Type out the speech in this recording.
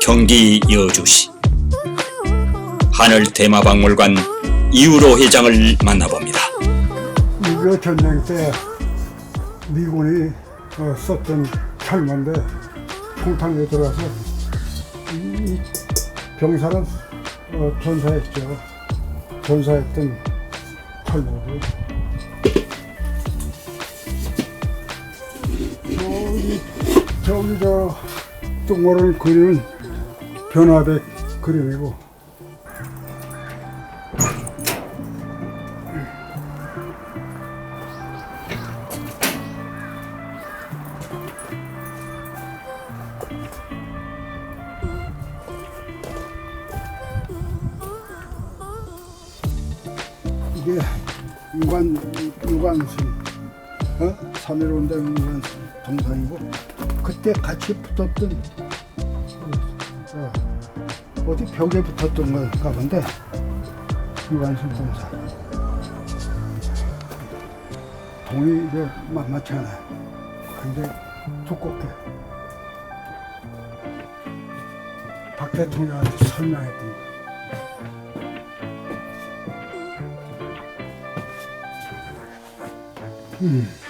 경기 여주시 하늘 테마박물관 이우로 회장을 만나봅니다. 이거 전쟁 때 미군이 어, 썼던 철문데 이, 이 병사는 어, 전사했죠. 전사했던 철문을 저기 저기 저 똥오를 그리는 변화백 그림이고 이게 유관 유관순 어? 3.15 유관순 동상이고 그때 같이 붙었던 어, 어디 벽에 붙었던 건가 본데? 유관순 동상 동이 이게 만만치 않아요. 근데 두껍게. 박 대통령한테 설명했던 거 嗯。